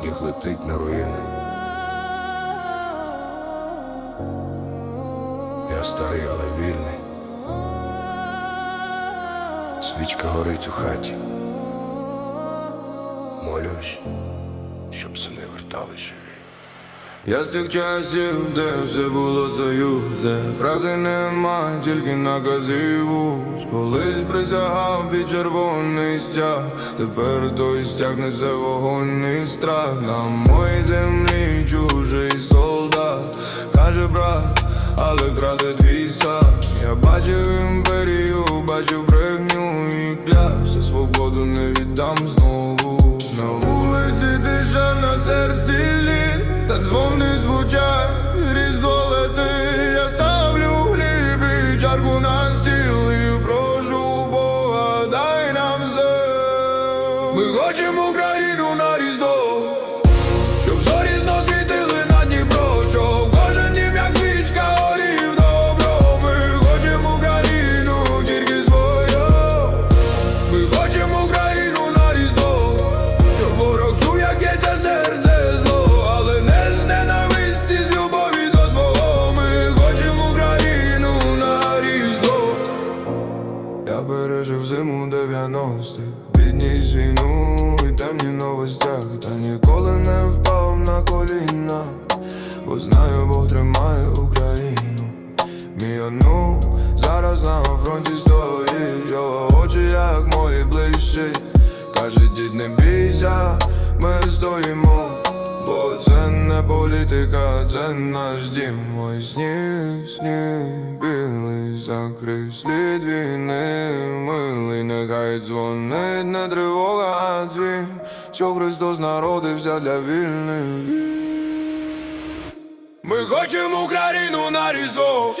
Сніг летить на руїни. Я старий, але вільний. Свічка горить у хаті. Молюсь, щоб сини вертали живі. Я з тих часів, де все було союзе Правди нема, тільки наказиву, Колись присягав під червоний стяг. Тепер той стяг несе вогонь і страх. На моїй землі чужий солдат. Каже брат, але краде твій Ми хочемо Україну зиму 90-х Бідність війну і темні новостях. Та ніколи не впав на коліна Бо знаю, Бог тримає Україну. Мій онук зараз на фронті стоїть. Його очі, як мої ближчі. Каже, дід, не бійся, ми стоїмо Бо це не політика, це наш дім. Мой сніг, сніг закрив слід війни Милий, нехай дзвонить не тривога, а дзвін Що Христос народився для вільних. Ми хочемо Україну на різдво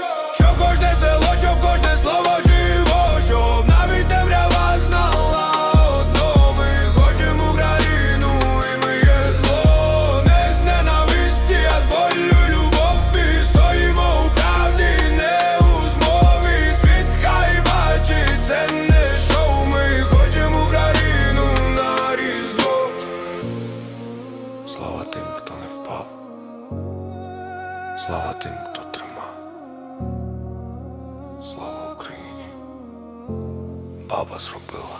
Слава тим, хто тримав. Слава Україні. Баба зробила.